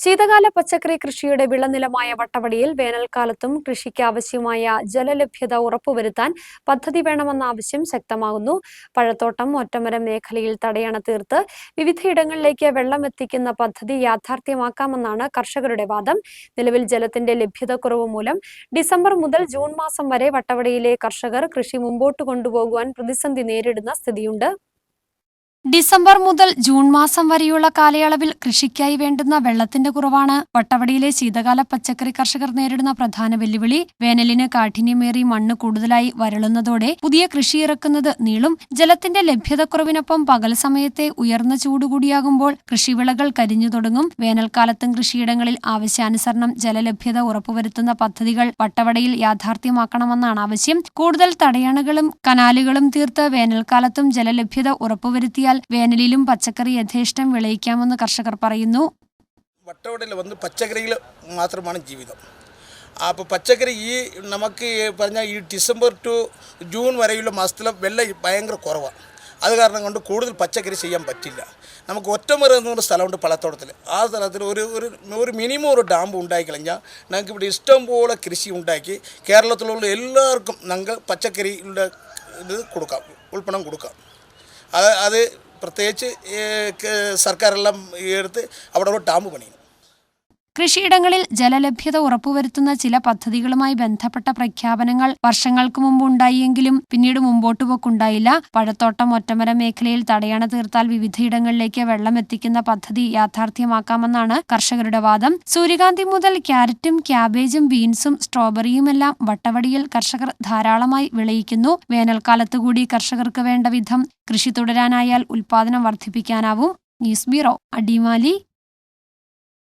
ശീതകാല പച്ചക്കറി കൃഷിയുടെ വിളനിലമായ വട്ടവടിയിൽ വേനൽക്കാലത്തും കൃഷിക്ക് ആവശ്യമായ ജലലഭ്യത ഉറപ്പുവരുത്താൻ പദ്ധതി വേണമെന്ന ആവശ്യം ശക്തമാകുന്നു. പഴത്തോട്ടം ഒറ്റമരം മേഖലയിൽ തടയണ തീർത്ത് വിവിധയിടങ്ങളിലേക്ക് വെള്ളം എത്തിക്കുന്ന പദ്ധതി യാഥാർത്ഥ്യമാക്കാമെന്നാണ് കർഷകരുടെ വാദം. നിലവിൽ ജലത്തിന്റെ ലഭ്യതക്കുറവ് മൂലം ഡിസംബർ മുതൽ ജൂൺ മാസം വരെ വട്ടവടിയിലെ കർഷകർ കൃഷി മുമ്പോട്ട് കൊണ്ടുപോകുവാൻ പ്രതിസന്ധി നേരിടുന്ന സ്ഥിതിയുണ്ട്. ഡിസംബർ മുതൽ ജൂൺ മാസം വരെയുള്ള കാലയളവിൽ കൃഷിക്കായി വേണ്ടുന്ന വെള്ളത്തിന്റെ കുറവാണ്. വട്ടവടിയിലെ ശീതകാല പച്ചക്കറി കർഷകർ നേരിടുന്ന പ്രധാന വെല്ലുവിളി വേനലിന് കാഠിന്യമേറി മണ്ണ് കൂടുതലായി വരളുന്നതോടെ പുതിയ കൃഷി ഇറക്കുന്നത് നീളും. ജലത്തിന്റെ ലഭ്യതക്കുറവിനൊപ്പം പകൽ സമയത്തെ ഉയർന്ന ചൂട് കൂടിയാകുമ്പോൾ കൃഷിവിളകൾ കരിഞ്ഞു തുടങ്ങും. വേനൽക്കാലത്തും കൃഷിയിടങ്ങളിൽ ആവശ്യാനുസരണം ജലലഭ്യത ഉറപ്പുവരുത്തുന്ന പദ്ധതികൾ വട്ടവടയിൽ യാഥാർത്ഥ്യമാക്കണമെന്നാണ് ആവശ്യം. കൂടുതൽ തടയണകളും കനാലുകളും തീർത്ത് വേനൽക്കാലത്തും ജലലഭ്യത ഉറപ്പുവരുത്തിയാൽ വേനലിലും പച്ചക്കറി യഥേഷ്ടം വിളയിക്കാമെന്ന് കർഷകർ പറയുന്നു. വട്ടവടയിൽ വന്ന് പച്ചക്കറിയിൽ മാത്രമാണ് ജീവിതം. അപ്പോൾ പച്ചക്കറി ഈ നമുക്ക് പറഞ്ഞാൽ ഈ ഡിസംബർ ടു ജൂൺ വരെയുള്ള മാസത്തിൽ വെള്ളം ഭയങ്കര കുറവാണ്. അത് കാരണം കൊണ്ട് കൂടുതൽ പച്ചക്കറി ചെയ്യാൻ പറ്റില്ല. നമുക്ക് ഒറ്റമുറ എന്ന് പറഞ്ഞ സ്ഥലമുണ്ട് പളത്തോട്ടത്തിൽ ആ സ്ഥലത്തിൽ ഒരു ഒരു ഒരു മിനിമം ഒരു ഡാം ഉണ്ടാക്കി കഴിഞ്ഞാൽ ഞങ്ങൾക്ക് ഇവിടെ ഇഷ്ടം പോലെ കൃഷി ഉണ്ടാക്കി കേരളത്തിലുള്ള എല്ലാവർക്കും ഞങ്ങൾ പച്ചക്കറിയുടെ ഇത് കൊടുക്കാം ഉൽപ്പന്നം കൊടുക്കാം. അത് അത് പ്രത്യേകിച്ച് സർക്കാരെല്ലാം എടുത്ത് അവിടെ ഒരു ഡാം പണിയും കൃഷിയിടങ്ങളിൽ ജലലഭ്യത ഉറപ്പുവരുത്തുന്ന ചില പദ്ധതികളുമായി ബന്ധപ്പെട്ട പ്രഖ്യാപനങ്ങൾ വർഷങ്ങൾക്ക് മുമ്പ് ഉണ്ടായിയെങ്കിലും പിന്നീട് മുമ്പോട്ട് പോക്കുണ്ടായില്ല. പഴത്തോട്ടം ഒറ്റമരം മേഖലയിൽ തടയണ തീർത്താൽ വിവിധയിടങ്ങളിലേക്ക് വെള്ളം എത്തിക്കുന്ന പദ്ധതി യാഥാർത്ഥ്യമാക്കാമെന്നാണ് കർഷകരുടെ വാദം. സൂര്യകാന്തി മുതൽ ക്യാരറ്റും ക്യാബേജും ബീൻസും സ്ട്രോബെറിയുമെല്ലാം വട്ടവടിയിൽ കർഷകർ ധാരാളമായി വിളയിക്കുന്നു. വേനൽക്കാലത്ത് കൂടി കർഷകർക്ക് വേണ്ട വിധം കൃഷി തുടരാനായാൽ ഉൽപാദനം വർദ്ധിപ്പിക്കാനാവും. News bureau Adimali.